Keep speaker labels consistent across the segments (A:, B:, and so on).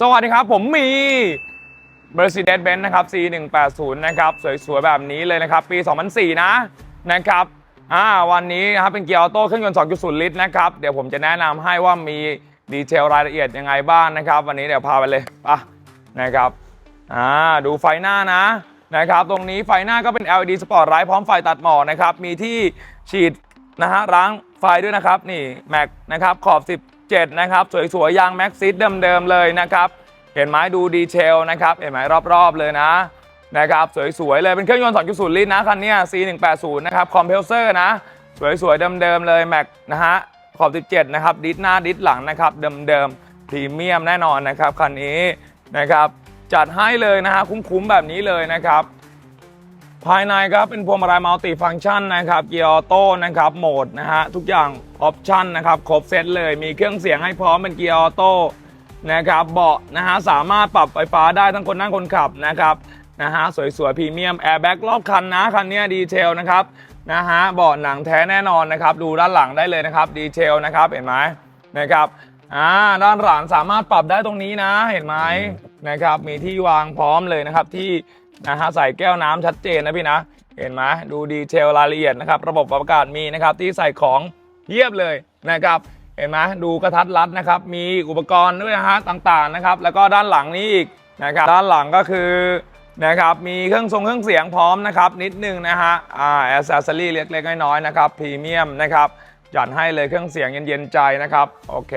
A: สวัสดีครับผมมี Mercedes-Benz นะครับ C180 นะครับ สวยๆ แบบนี้เลยนะครับ ปี 2004 นะนะครับอ่าวันนี้นะครับเป็นเกียร์ออโต้เครื่องยนต์ 2.0 ลิตรนะครับ เดี๋ยวผมจะแนะนำให้ว่ามีดีเทลรายละเอียดยังไงบ้างนะครับ วันนี้เดี๋ยวพาไปเลยไปะนะครับอ่าดูไฟหน้านะนะครับ ตรงนี้ไฟหน้าก็เป็น LED Spotlight พร้อมไฟตัดหมอกนะครับ มีที่ฉีดนะฮะล้าง ไฟด้วยนะครับ นี่แม็กนะครับขอบ 17 นะครับ สวยๆยางแม็กซิสเดิมๆเลยนะครับ เห็นไหมดูดีเทลนะครับ เห็นไหมรอบๆเลยนะนะครับสวยๆเลยเป็นเครื่องยนต์ 2.0 ลิตรนะคันนี้ C180 นะครับคอมเพลเซอร์นะ สวยๆเดิมๆเลยแม็กนะฮะขอบ 17 นะครับ ดิสหน้าดิสหลังนะครับเดิมๆพรีเมียมแน่นอนนะครับคันนี้นะครับจัดให้เลยนะฮะคุ้มๆแบบนี้เลยนะครับ ภายในครับเป็นพวงมาลัยมัลติฟังก์ชันนะครับ เกียร์ออโต้นะครับ โหมดนะฮะ ทุกอย่างออปชันนะครับ ครบเซตเลย มีเครื่องเสียงให้พร้อมเป็นเกียร์ออโต้นะครับ เบาะนะฮะ สามารถปรับไฟฟ้าได้ทั้งคนนั่งคนขับนะครับนะฮะ สวยๆพรีเมียมแอร์แบ็กรอบคันนะ คันนี้ดีเทลนะครับนะฮะ เบาะหนังแท้แน่นอนนะครับ ดูด้านหลังได้เลยนะครับ ดีเทลนะครับ เห็นไหมนะครับ อ่า ด้านหลังสามารถปรับได้ตรงนี้นะ เห็นไหม นะครับ มีที่วางพร้อมเลยนะครับที่นะฮะใส่แก้วน้ำชัดเจนนะพี่นะ เห็นไหมดูดีเทลรายละเอียดนะครับ ระบบอากาศมีนะครับที่ใส่ของเยียบเลยนะครับ เห็นไหมดูกระทัดรัดนะครับ มีอุปกรณ์ด้วยนะฮะต่างๆนะครับ แล้วก็ด้านหลังนี้อีกนะครับ ด้านหลังก็คือนะครับมีเครื่องทรงเครื่องเสียงพร้อมนะครับ นิดนึงนะฮะอ่าแอสเซสซอรี่เล็กๆน้อยๆนะครับพรีเมียมนะครับจัดให้เลยเครื่องเสียงเย็นๆใจนะครับ โอเค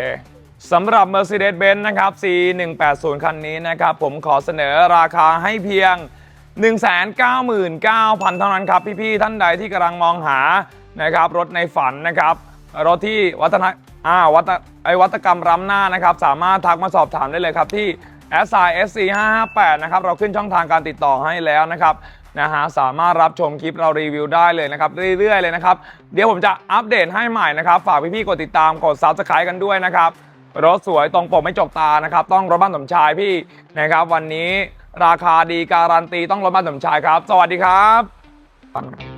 A: สำหรับ Mercedes-Benz นะครับ C180 คันนี้นะครับ ผมขอเสนอราคาให้เพียง 199,000 เท่านั้นครับ พี่ ๆ ท่านใดที่กำลังมองหานะครับ รถในฝันนะครับ รถที่วัฒนอ่าวัตไอวัตกรรมล้ำหน้านะครับ สามารถทักมาสอบถามได้เลยครับที่ s i s c 558นะครับ เราขึ้นช่องทางการติดต่อให้แล้วนะครับนะฮะสามารถรับชมคลิปเรารีวิวได้เลยนะครับ เรื่อย ๆ เลยนะครับ เดี๋ยวผมจะอัปเดตให้ใหม่นะครับ ฝากพี่ ๆ กดติดตามกด Subscribe กันด้วยนะครับ รถสวยตรงปกไม่จกตานะครับ ต้องรถบ้านสมชายพี่นะครับ วันนี้ราคาดีการันตีต้องรถบ้านสมชายครับ สวัสดีครับ